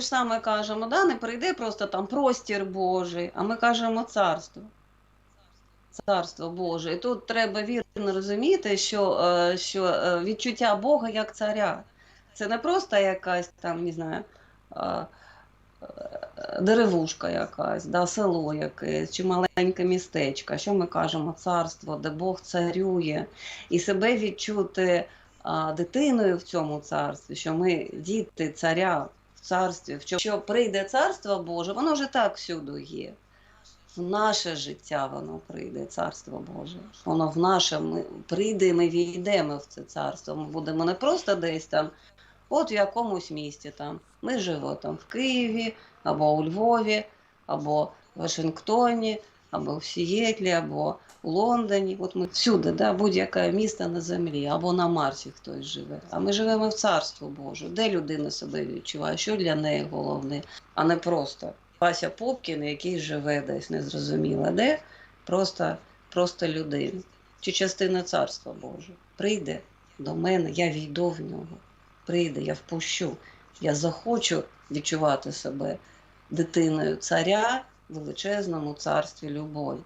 ж саме кажемо, да, не прийде просто там простір Божий, а ми кажемо царство. Царство Боже. І тут треба вірно розуміти, що, е, що е, відчуття Бога як царя. Це не просто якась там, не знаю, е, деревушка якась, да, село якесь, чи маленьке містечко. Що ми кажемо? Царство, де Бог царює. І себе відчути дитиною в цьому царстві, що ми діти царя царстві, що, прийде царство Боже, воно вже так всюди є. В наше життя воно прийде, царство Боже. Воно в наше ми прийде, ми війдемо в це царство. Ми будемо не просто десь там, от в якомусь місті там. Ми живемо там в Києві, або у Львові, або в Вашингтоні, або в Сієтлі, або у Лондоні. От ми всюди, да, будь-яке місто на землі, або на Марсі хтось живе. А ми живемо в царство Боже, де людина себе відчуває, що для неї головне, а не просто Вася Попкін, який живе десь незрозуміло де, просто, просто людина. Чи частина царства Боже. Прийде до мене, я війду в нього. Прийде, я впущу. Я захочу відчувати себе дитиною царя в величезному царстві любові.